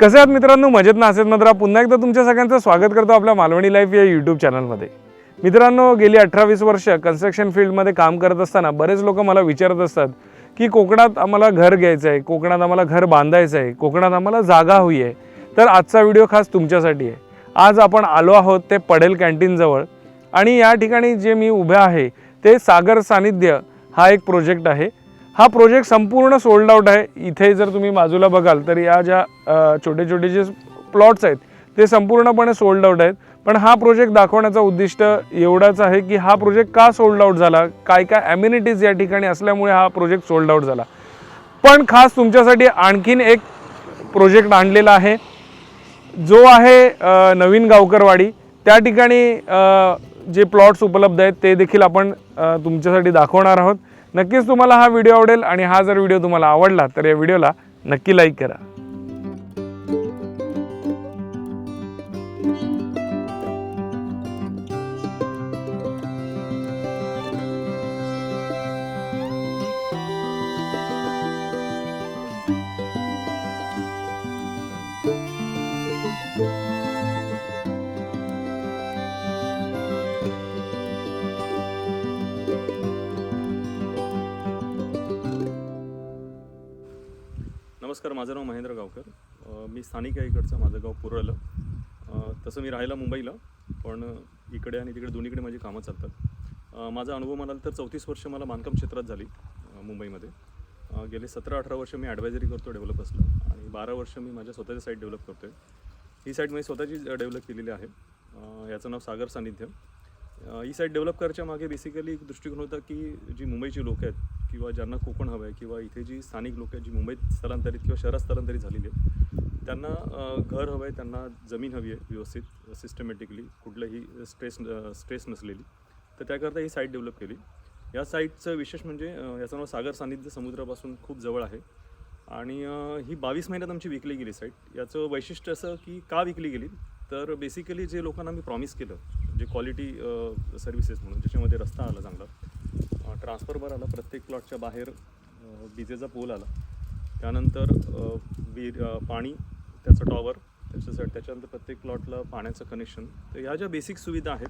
कसे आहात मित्रांनो? मजेत ना? असेल मात्र पुन्हा एकदा तुमच्या सगळ्यांचं स्वागत करतो आपल्या मालवणी लाईफ या यूट्यूब चॅनलमध्ये मित्रांनो गेली अठरा वीस वर्ष कन्स्ट्रक्शन फील्डमध्ये काम करत असताना बरेच लोक मला विचारत असतात की कोकणात आम्हाला घर घ्यायचं आहे कोकणात आम्हाला घर बांधायचं आहे कोकणात आम्हाला जागा हवी आहे. तर आजचा व्हिडिओ खास तुमच्यासाठी आहे. आज आपण आलो आहोत ते पडेल कॅन्टीनजवळ आणि या ठिकाणी जे मी उभे आहे ते सागर सानिध्य हा एक प्रोजेक्ट आहे. हा प्रोजेक्ट संपूर्ण सोल्ड आउट आहे. इथे जर तुम्ही बाजूला बघाल तर या ज्या छोटे छोटे जे प्लॉट्स आहेत ते संपूर्णपणे सोल्ड आउट आहेत. पण हा प्रोजेक्ट दाखवण्याचा उद्दिष्ट एवढाच आहे की हा प्रोजेक्ट का सोल्ड आउट झाला? काय काय ॲम्युनिटीज या ठिकाणी असल्यामुळे हा प्रोजेक्ट सोल्ड आउट झाला? पण खास तुमच्यासाठी आणखीन एक प्रोजेक्ट आणलेला आहे. जो आहे नवीन गावकरवाडी. त्या ठिकाणी जे प्लॉट्स उपलब्ध आहेत ते देखील आपण तुमच्यासाठी दाखवणार आहोत. नक्कीच तुम्हाला हा व्हिडिओ आवडेल आणि हा जर व्हिडिओ तुम्हाला आवडला तर या व्हिडिओला नक्की लाईक करा. नमस्कार माझं नाव महेंद्र गावकर. मी स्थानिक आहे इकडचं माझं गाव पुरळलं. तसं मी राहायला मुंबईला पण इकडे आणि तिकडे दोन्हीकडे माझी कामं चालतात. माझा अनुभव म्हणाल तर चौतीस वर्ष मला बांधकाम क्षेत्रात झाली मुंबईमध्ये. गेले सतरा अठरा वर्ष मी ॲडवायझरी करतो डेव्हलपर्सला आणि बारा वर्ष मी माझ्या स्वतःची साईट डेव्हलप करतो आहे ही साईट मी स्वतःची डेव्हलप केलेली आहे. याचं नाव सागर सानिध्य ही साईट डेव्हलप करायच्या मागे बेसिकली एक दृष्टिकोन होता की जी मुंबईची लोकं आहेत किंवा ज्यांना कोकण हवं आहे किंवा इथे जी स्थानिक लोकं आहेत जी मुंबईत स्थलांतरित किंवा शहरात स्थलांतरित झालेली आहेत त्यांना घर हवं आहे त्यांना जमीन हवी आहे व्यवस्थित सिस्टमॅटिकली कुठलंही स्ट्रेस स्ट्रेस नसलेली. तर त्याकरता ही साईट डेव्हलप केली. या साईटचं विशेष म्हणजे याचं नाव सागर सानिध्य समुद्रापासून खूप जवळ आहे. आणि ही बावीस महिन्यात आमची विकली गेली साईट याचं वैशिष्ट्य असं की का विकली गेली? तर बेसिकली जे लोकांना मी प्रॉमिस केलं जे क्वालिटी सर्व्हिसेस म्हणून ज्याच्यामध्ये रस्ता आला चांगला ट्रान्सफॉर्मर आला प्रत्येक प्लॉटच्या बाहेर विजेचा पोल आला. त्यानंतर अ, वीर पाणी त्याचं टॉवर त्याच्यासाठी त्याच्यानंतर प्रत्येक प्लॉटला पाण्याचं कनेक्शन तर ह्या ज्या बेसिक सुविधा आहेत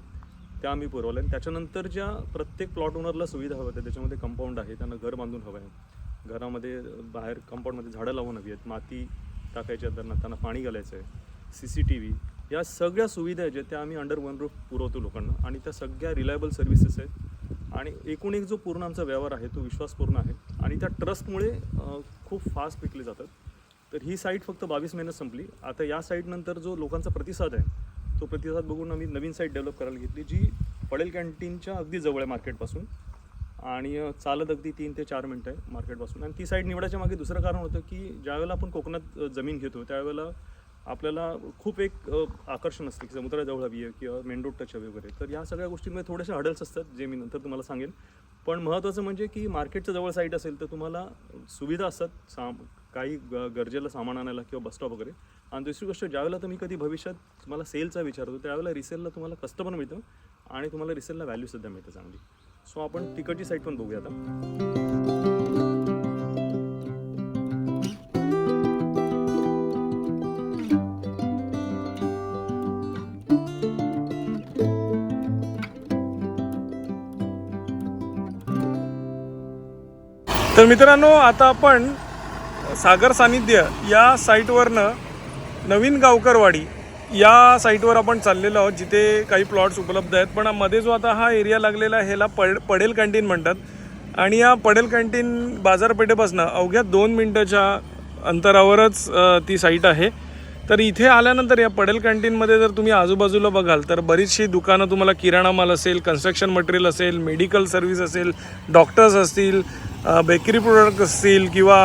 त्या आम्ही पुरवल्या. आणि त्याच्यानंतर ज्या प्रत्येक प्लॉट ओनरला सुविधा हव्या आहेत त्याच्यामध्ये कंपाऊंड आहे त्यांना घर बांधून हवं आहे. घरामध्ये बाहेर कंपाऊंडमध्ये झाडं लावून हवी आहेत. माती टाकायची त्यांना त्यांना पाणी घालायचं आहे. सी सी टी व्ही या सगळ्या सुविधा आहेत ज्या त्या आम्ही अंडर वन रूफ पुरवतो लोकांना. आणि त्या सगळ्या रिलायबल सर्व्हिसेस आहेत. आणि एकूण एक जो पूर्ण आमचा व्यवहार आहे तो विश्वासपूर्ण आहे. आणि त्या ट्रस्टमुळे खूप फास्ट विकले जातात. तर ही साईट फक्त बावीस महिन्यात संपली. आता या साईटनंतर जो लोकांचा प्रतिसाद आहे तो प्रतिसाद बघून आम्ही नवीन साईट डेव्हलप करायला घेतली जी पडेल कॅन्टीनच्या अगदी जवळ आहे मार्केटपासून आणि चालत अगदी तीन ते चार मिनटं आहे मार्केटपासून आणि ती साईड निवडायच्या मागे दुसरं कारण होतं की ज्यावेळेला आपण कोकणात जमीन घेतो त्यावेळेला आपल्याला खूप एक आकर्षण असतं की समुद्राजवळ हवी आहे किंवा मेनरोड टच हवी वगैरे. तर या सगळ्या गोष्टींमध्ये थोडेसे हडल्स असतात जे मी नंतर तुम्हाला सांगेन. पण महत्त्वाचं म्हणजे की मार्केटच्या जवळ साईट असेल तर तुम्हाला सुविधा असतात साम काही ग गरजेला सामान आणायला किंवा बसस्टॉप वगैरे. आणि दुसरी गोष्ट ज्यावेळेला तुम्ही कधी भविष्यात तुम्हाला सेलचा विचार होतो त्यावेळेला रिसेलला तुम्हाला कस्टमर मिळतं आणि तुम्हाला रिसेलला व्हॅल्यू सुद्धा मिळतं चांगली. सो आपण तिकडची साईट पण बघूया आता. तर मित्रांनो आता आपण सागर सानिध्य या साईटवरनं नवीन गावकरवाडी या साईटवर आपण चाललेलो आहोत जिथे काही प्लॉट्स उपलब्ध आहेत. पण मध्ये जो आता हा एरिया लागलेला आहे ह्याला पड पडेल कॅन्टीन म्हणतात. आणि या पडेल कॅन्टीन बाजारपेठेपासून अवघ्या दोन मिनटाच्या अंतरावरच ती साईट आहे. तर इथे आल्यानंतर या पडेल कॅन्टीनमध्ये जर तुम्ही आजूबाजूला बघाल तर बरीचशी दुकानं तुम्हाला किराणा माल असेल कन्स्ट्रक्शन मटेरियल असेल मेडिकल सर्व्हिस असेल डॉक्टर्स असतील बेकरी प्रोडक्ट असतील किंवा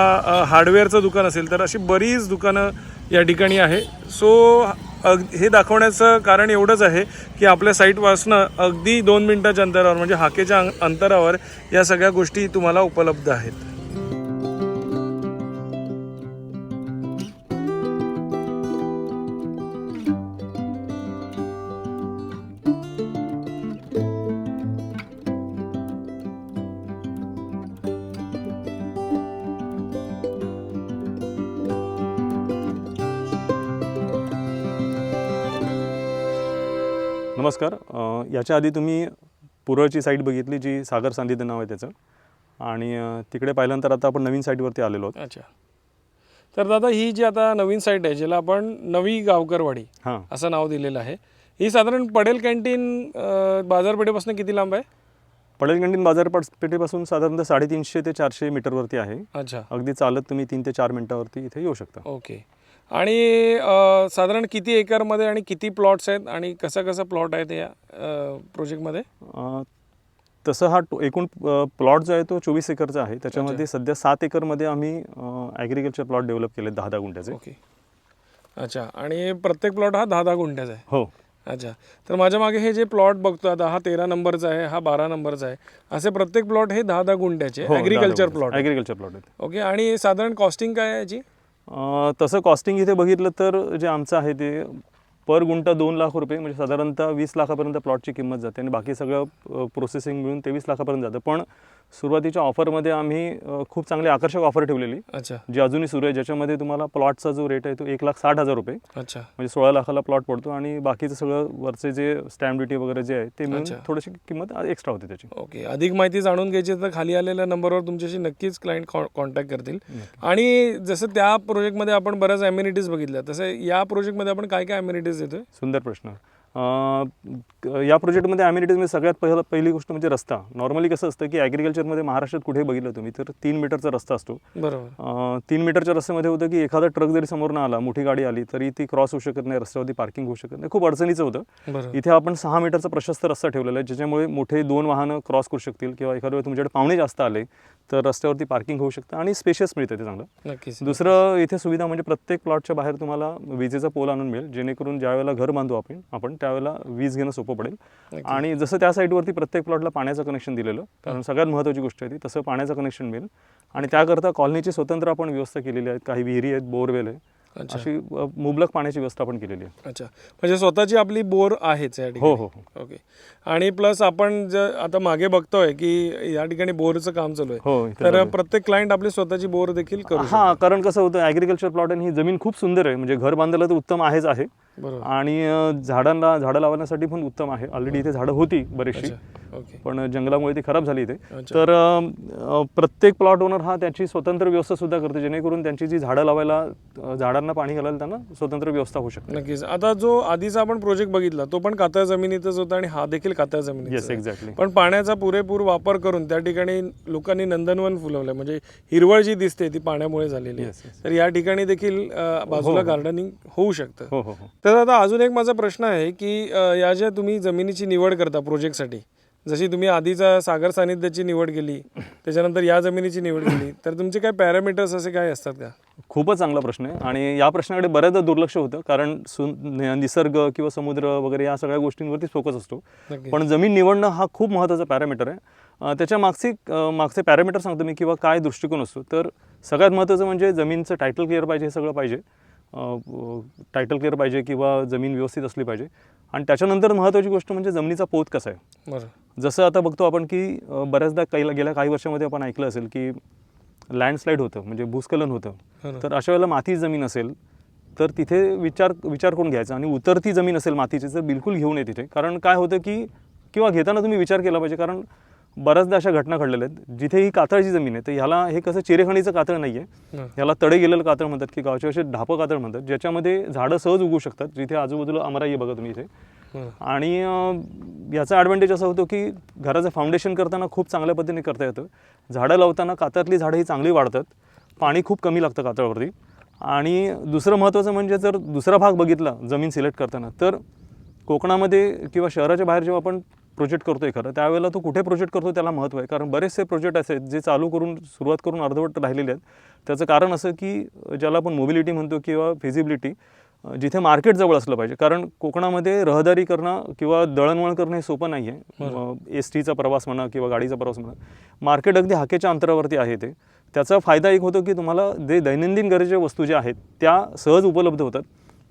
हार्डवेअरचं दुकान असेल तर अशी बरीच दुकानं या ठिकाणी आहे. सो अग हे दाखवण्याचं कारण एवढंच आहे की आपल्या साईटपासनं अगदी दोन मिनटाच्या अंतरावर म्हणजे हाकेच्या अंतरावर या सगळ्या गोष्टी तुम्हाला उपलब्ध आहेत. याच्या आधी तुम्ही पुरळची साईट बघितली जी सागर सांदिद्य नाव आहे त्याचं. आणि तिकडे पाहिल्यानंतर आता आपण नवीन साईटवरती आलेलो आहोत. अच्छा. तर दादा ही जी आता नवीन साईट आहे ज्याला आपण नवी गावकरवाडी हां. असं नाव दिलेलं आहे ही साधारण पडेल कॅन्टीन बाजारपेठेपासून किती लांब आहे? पडेल कॅन्टीन बाजारपेठेपासून साधारणतः साडेतीनशे ते चारशे मीटरवरती आहे. अच्छा. अगदी चालत तुम्ही तीन ते चार मिनिटावरती इथे येऊ शकता. ओके. आणि साधारण किती एकरमध्ये आणि किती प्लॉट्स आहेत आणि कसा कसा प्लॉट आहेत या प्रोजेक्टमध्ये? तसं हा टो- एकूण प्लॉट जो आहे तो चोवीस एकरचा आहे. त्याच्यामध्ये सध्या सात एकरमध्ये आम्ही ॲग्रिकल्चर प्लॉट डेव्हलप केले दहा दहा गुंठ्याचे. ओके. अच्छा. आणि प्रत्येक प्लॉट हा दहा दहा गुंठ्याचा आहे? हो. अच्छा. तर माझ्या मागे हे जे प्लॉट बघतो आता हा तेरा नंबरचा आहे हा बारा नंबरचा आहे. असे प्रत्येक प्लॉट हे दहा दहा गुंठ्याचे ॲग्रिकल्चर प्लॉट ॲग्रिकल्चर प्लॉट आहेत. ओके. आणि साधारण कॉस्टिंग काय आहे याची? तसं कॉस्टिंग इथे बघितलं तर जे आमचं आहे ते पर गुंठा दोन लाख रुपये म्हणजे साधारणतः वीस लाखापर्यंत प्लॉटची किंमत जाते आणि बाकी सगळं प्रोसेसिंग मिळून तेवीस लाखापर्यंत जातं. पण सुरुवातीच्या ऑफरमध्ये आम्ही खूप चांगली आकर्षक ऑफर ठेवलेली. अच्छा. जी अजूनही सुरू आहे ज्याच्यामध्ये तुम्हाला प्लॉटचा जो रेट आहे तो एक लाख साठ हजार रुपये. अच्छा. म्हणजे सोळा लाखाला प्लॉट पडतो आणि बाकीचं सगळं वरचे जे स्टॅम्प ड्युटी वगैरे जे आहे ते मिळून. थोडीशी किंमत एक्स्ट्रा होते त्याची. ओके. अधिक माहिती जाणून घ्यायची तर खाली आलेल्या नंबरवर तुमच्याशी नक्कीच क्लायंट कॉन्टॅक्ट करतील. आणि जसं त्या प्रोजेक्टमध्ये आपण बऱ्याच अम्युनिटीज बघितल्या तसं या प्रोजेक्टमध्ये आपण काय काय अम्युनिटीज देतोय सुंदर प्रश्न. या प्रोजेक्टमध्ये अम्युनिटीजमध्ये सगळ्यात पहिलं पहिली गोष्ट म्हणजे रस्ता. नॉर्मली कसं असतं की ॲग्रिकल्चरमध्ये महाराष्ट्रात कुठे बघितलं तुम्ही तर तीन मीटरचा रस्ता असतो. बरोबर. तीन मीटरच्या रस्त्यामध्ये होतं की एखादा ट्रक जरी समोरनं आला मोठी गाडी आली तरी ती क्रॉस होऊ शकत नाही रस्त्यावरती पार्किंग होऊ शकत नाही. खूप अडचणीचं होतं. इथे आपण सहा मीटरचा प्रशस्त रस्ता ठेवलेला आहे ज्याच्यामुळे मोठे दोन वाहनं क्रॉस करू शकतील किंवा एखाद्या वेळी तुमच्याकडे पाहुणे जास्त आले तर रस्त्यावरती पार्किंग होऊ शकतं आणि स्पेशियस मिळतं ते चांगलं. दुसरं इथे सुविधा म्हणजे प्रत्येक प्लॉटच्या बाहेर तुम्हाला विजेचा पोल आणून मिळेल जेणेकरून ज्या वेळेला घर बांधू आपण आपण त्यावेळेला वीज घेणं सोपं पडेल. आणि जसं त्या साईडवरती प्रत्येक प्लॉटला पाण्याचं कनेक्शन दिलेलं कारण सगळ्यात महत्त्वाची गोष्ट आहे ती तसं पाण्याचं कनेक्शन मिळेल. आणि त्याकरता कॉलनीची स्वतंत्र आपण व्यवस्था केलेली आहे काही विहिरी आहेत बोरवेल आहे. अशी मुबलक पाण्याची व्यवस्था आपण केलेली आहे. अच्छा. म्हणजे स्वतःची आपली बोर आहेच या हो ठिकाणी. हो हो ओके. आणि प्लस आपण जर आता मागे बघतोय की या ठिकाणी बोरचं काम चालू आहे. हो तर. प्रत्येक क्लायंट आपली स्वतःची बोर देखील करू हा कारण कसं होतं ॲग्रिकल्चर प्लॉट आणि ही जमीन खूप सुंदर आहे. म्हणजे घर बांधायला तर उत्तम आहेच आहे. आणि झाडांना झाडं लावण्यासाठी पण उत्तम आहे. ऑलरेडी इथे झाडं होती बरीचशी. पण जंगलामुळे ती खराब झाली इथे. तर प्रत्येक प्लॉट ओनर हा त्याची स्वतंत्र व्यवस्था सुद्धा करतो. जेणेकरून त्यांची जी झाडं लावायला झाडांना पाणी घालायला त्यांना स्वतंत्र व्यवस्था होऊ शकते. नक्कीच. आता जो आधीचा आपण प्रोजेक्ट बघितला तो पण कातळ जमिनीतच होता आणि हा देखील कातळ येस जमिनीत एक्झॅक्टली पण पाण्याचा पुरेपूर वापर करून त्या ठिकाणी लोकांनी नंदनवन फुलवलं म्हणजे हिरवळ जी दिसते ती पाण्यामुळे झालेली. तर या ठिकाणी देखील बाजूला गार्डनिंग होऊ शकतं. हो हो हो. तर आता अजून एक माझा प्रश्न आहे की या ज्या तुम्ही जमिनीची निवड करता प्रोजेक्टसाठी जशी तुम्ही आधीचा सागर सानिध्याची निवड केली त्याच्यानंतर या जमिनीची निवड केली तर तुमचे काय पॅरामीटर्स असे काय असतात का? खूपच चांगला प्रश्न आहे आणि या प्रश्नाकडे बऱ्याचदा दुर्लक्ष होतं कारण सु निसर्ग किंवा समुद्र वगैरे या सगळ्या गोष्टींवरतीच फोकस असतो. पण जमीन निवडणं हा खूप महत्त्वाचा पॅरामीटर आहे. त्याच्या मागचे मागचे पॅरामीटर सांगतो मी किंवा काय दृष्टिकोन असतो. तर सगळ्यात महत्त्वाचं म्हणजे जमीनचं टायटल क्लिअर पाहिजे हे सगळं पाहिजे. टायटल क्लिअर पाहिजे किंवा जमीन व्यवस्थित असली पाहिजे. आणि त्याच्यानंतर महत्त्वाची गोष्ट म्हणजे जमिनीचा पोत कसा आहे? बरं. जसं आता बघतो आपण की बऱ्याचदा काही गेल्या काही वर्षामध्ये आपण ऐकलं असेल की लँडस्लाईड होतं म्हणजे भूस्खलन होतं. बरं. तर अशा वेळेला माती जमीन असेल तर तिथे विचार विचार करून घ्यायचा आणि उतरती जमीन असेल मातीची तर बिलकुल घेऊ नये तिथे. कारण काय होतं की किंवा घेताना तुम्ही विचार केला पाहिजे कारण बऱ्याचदा अशा घटना घडलेल्या आहेत. जिथे ही कातळची जमीन आहे तर ह्याला हे कसं चिरेखणीचं कातळ नाही आहे. ह्याला तडे गेलेलं कातळ म्हणतात की गावच्या असे ढापं कातळ म्हणतात ज्याच्यामध्ये झाडं सहज उगू शकतात जिथे आजूबाजूला अमराई आहे बघा तुम्ही इथे. आणि याचा ॲडव्हान्टेज असा होतो की घराचं फाउंडेशन करताना खूप चांगल्या पद्धतीने करता येतं. झाडं लावताना कातळातली झाडं ही चांगली वाढतात. पाणी खूप कमी लागतं कातळावरती. आणि दुसरं महत्त्वाचं म्हणजे जर दुसरा भाग बघितला जमीन सिलेक्ट करताना तर कोकणामध्ये किंवा शहराच्या बाहेर जेव्हा आपण प्रोजेक्ट करतो एखादा त्यावेळेला तो कुठे प्रोजेक्ट करतो त्याला महत्त्व आहे. कारण बरेचसे प्रोजेक्ट असे आहेत जे चालू करून सुरुवात करून अर्धवट राहिलेले आहेत. त्याचं कारण असं की ज्याला आपण मोबिलिटी म्हणतो किंवा फिजिबिलिटी जिथे मार्केट जवळ असलं पाहिजे. कारण कोकणामध्ये रहदारी करणं किंवा दळणवळण करणं हे सोपं नाही आहे एस टीचा प्रवास म्हणा किंवा गाडीचा प्रवास म्हणा. मार्केट अगदी हाकेच्या अंतरावरती आहे ते. त्याचा फायदा एक होतो की तुम्हाला जे दैनंदिन गरजेच्या वस्तू ज्या आहेत त्या सहज उपलब्ध होतात.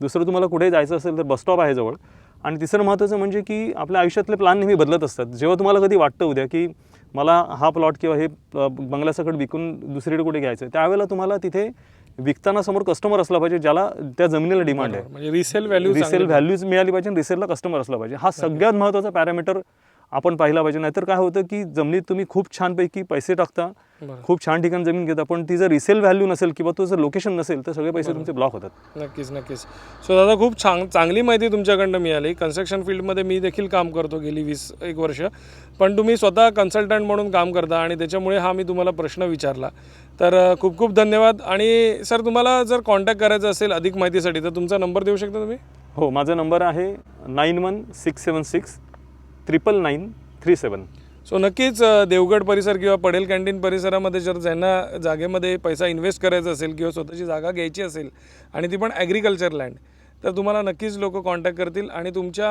दुसरं तुम्हाला कुठे जायचं असेल तर बसस्टॉप आहे जवळ. आणि तिसरं महत्त्वाचं म्हणजे की आपल्या आयुष्यातले प्लॅन नेहमी बदलत असतात. जेव्हा तुम्हाला कधी वाटतं उद्या की मला हा प्लॉट किंवा हे बंगल्यासकट विकून दुसरीकडे कुठे घ्यायचं त्यावेळेला तुम्हाला तिथे विकताना समोर कस्टमर असला पाहिजे ज्याला त्या जमिनीला डिमांड आहे. म्हणजे रिसेल व्हॅल्यू रिसेल व्हॅल्यूज मिळाली पाहिजे आणि रिसेलला कस्टमर असला पाहिजे. हा सगळ्यात महत्त्वाचा पॅरामीटर आपण पाहिला पाहिजे. नाहीतर काय होतं की जमिनीत तुम्ही खूप छानपैकी पैसे टाकता. खूप छान ठिकाणी जमीन घेता पण ती जर रिसेल व्हॅल्यू नसेल किंवा तो जर लोकेशन नसेल तर सगळे पैसे तुमचे ब्लॉक होतात. नक्कीच नक्कीच. सो दादा खूप छान चांगली माहिती तुमच्याकडनं मिळाली. कन्स्ट्रक्शन फील्डमध्ये मी देखील काम करतो गेली वीस एक वर्ष. पण तुम्ही स्वतः कन्सल्टंट म्हणून काम करता आणि त्याच्यामुळे हा मी तुम्हाला प्रश्न विचारला. तर खूप खूप धन्यवाद. आणि सर तुम्हाला जर कॉन्टॅक्ट करायचा असेल अधिक माहितीसाठी तर तुमचा नंबर देऊ शकता तुम्ही? हो माझा नंबर आहे nine one six seven six triple nine three seven so नक्कीच देवगड परिसर किंवा पडेल कॅन्टीन परिसरामध्ये जर ज्यांना जागेमध्ये पैसा इन्व्हेस्ट करायचा असेल किंवा स्वतःची जागा घ्यायची असेल आणि ती पण ॲग्रिकल्चर लँड तर तुम्हाला नक्कीच लोक कॉन्टॅक्ट करतील आणि तुमच्या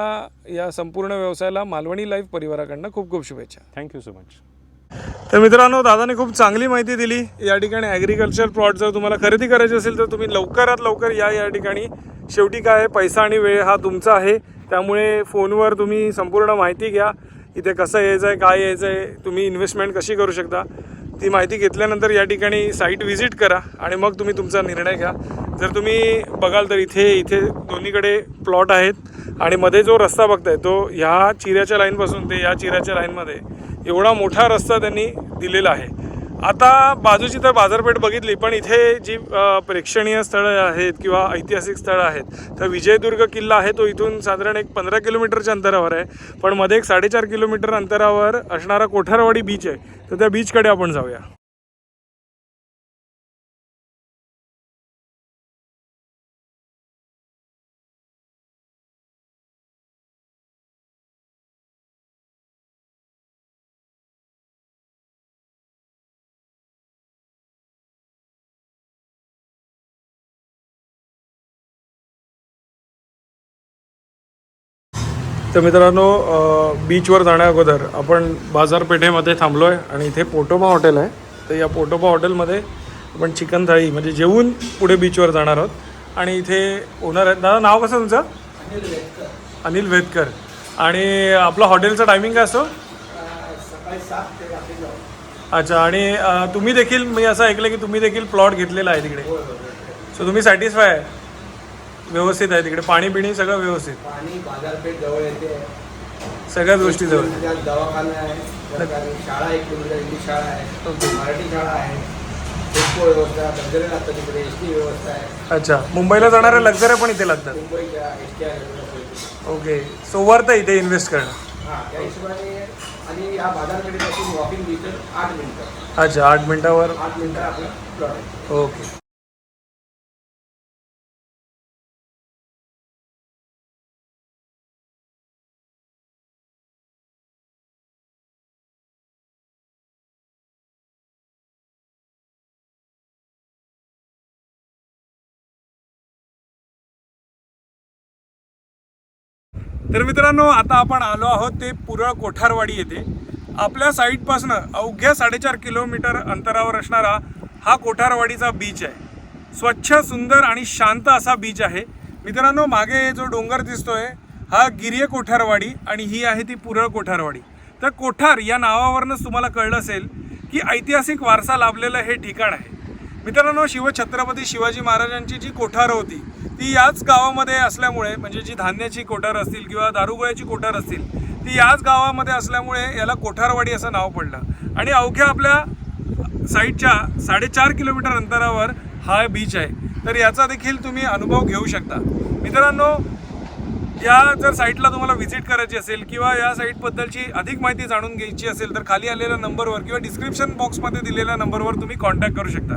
या संपूर्ण व्यवसायाला मालवणी लाईफ परिवाराकडनं खूप खूप शुभेच्छा. थँक्यू सो मच तर मित्रांनो दादाने खूप चांगली माहिती दिली. या ठिकाणी ॲग्रिकल्चर प्लॉट जर तुम्हाला खरेदी करायची असेल तर तुम्ही लवकरात लवकर या या ठिकाणी. शेवटी काय आहे, पैसा आणि वेळ हा तुमचा आहे. त्यामुळे फोनवर तुम्ही संपूर्ण माहिती घ्या इथे कसं यायचं आहे काय यायचं आहे तुम्ही इन्व्हेस्टमेंट कशी करू शकता. ती माहिती घेतल्यानंतर या ठिकाणी साईट व्हिजिट करा आणि मग तुम्ही तुमचा निर्णय घ्या. जर तुम्ही बघाल तर इथे इथे दोन्हीकडे प्लॉट आहेत आणि मध्ये जो रस्ता बघताय तो ह्या चिऱ्याच्या लाईनपासून ते या चिऱ्याच्या लाईनमध्ये एवढा मोठा रस्ता त्यांनी दिलेला आहे. आता बाजूची तर बाजारपेठ बघितली पण इथे जी प्रेक्षणीय स्थळं आहेत किंवा ऐतिहासिक स्थळं आहेत तर विजयदुर्ग किल्ला आहे तो इथून साधारण एक पंधरा किलोमीटरच्या अंतरावर आहे. पण मध्ये एक साडेचार किलोमीटर अंतरावर असणारा कोठारवाडी बीच आहे. तर त्या बीचकडे आपण जाऊया. तर मित्रांनो बीचवर जाण्या अगोदर आपण बाजारपेठेमध्ये थांबलो आहे आणि इथे पोटोबा हॉटेल आहे. तर या पोटोबा हॉटेलमध्ये आपण चिकन थाळी म्हणजे जेवून पुढे बीचवर जाणार आहोत. आणि इथे ओनर आहेत. दादा नाव कसं तुमचं? अनिल वेदकर. आणि आपलं हॉटेलचं टायमिंग काय असतो अच्छा आणि तुम्ही देखील मी असं ऐकलं की तुम्ही देखील प्लॉट घेतलेला आहे तिकडे. सो तुम्ही सॅटिस्फाय आहे? व्यवस्थित आहे तिकडे. पाणी पिणी सगळं व्यवस्थित. पाणी बाजारपेठ जवळ येते. सगळ्याच गोष्टी जवळ. त्यात दवाखाना आहे सरकारी शाळा एक किलोमीटर इंग्लिश शाळा आहे मराठी शाळा आहे टेस्को व्यवस्था लक्झरी लागतं तिकडे एस टी व्यवस्था आहे. अच्छा. मुंबईला जाणाऱ्या लक्झऱ्या पण इथे लागतात. मुंबईच्या एस टी आहे ओके. सो वर्थ आहे इथे इन्व्हेस्ट करणं. हां त्या हिशोबाने आणि या बाजारपेठेपासून वॉकिंग डिस्टन्स आठ मिनिटं. अच्छा आठ मिनिटावर. आठ मिनिटं आपलं प्लॉट आहे. ओके. तर मित्रांनो आता आपण आलो आहोत ते पुरळ कोठारवाडी येथे. आपल्या साईटपासनं अवघ्या साडेचार किलोमीटर अंतरावर असणारा हा कोठारवाडीचा बीच आहे. स्वच्छ सुंदर आणि शांत असा बीच आहे. मित्रांनो मागे जो डोंगर दिसतोय हा गिर्य कोठारवाडी आणि ही आहे ती पुरळ कोठारवाडी. तर कोठार या नावावरूनच तुम्हाला कळलं असेल की ऐतिहासिक वारसा लाभलेलं हे ठिकाण आहे. मित्रांनो शिवछत्रपती शिवाजी महाराजांची जी कोठारं होती ती याच गावामध्ये असल्यामुळे म्हणजे जी धान्याची कोठार असतील किंवा दारुगोळ्याची कोठार असतील ती याच गावामध्ये असल्यामुळे याला कोठारवाडी असं नाव पडलं. आणि अवघ्या आपल्या साईडच्या साडेचार किलोमीटर अंतरावर हा बीच आहे. तर याचा देखील तुम्ही अनुभव घेऊ शकता. मित्रांनो या जर साईटला तुम्हाला व्हिजिट करायची असेल किंवा या साईटबद्दलची अधिक माहिती जाणून घ्यायची असेल तर खाली आलेल्या नंबरवर किंवा डिस्क्रिप्शन बॉक्समध्ये दिलेल्या नंबरवर तुम्ही कॉन्टॅक्ट करू शकता.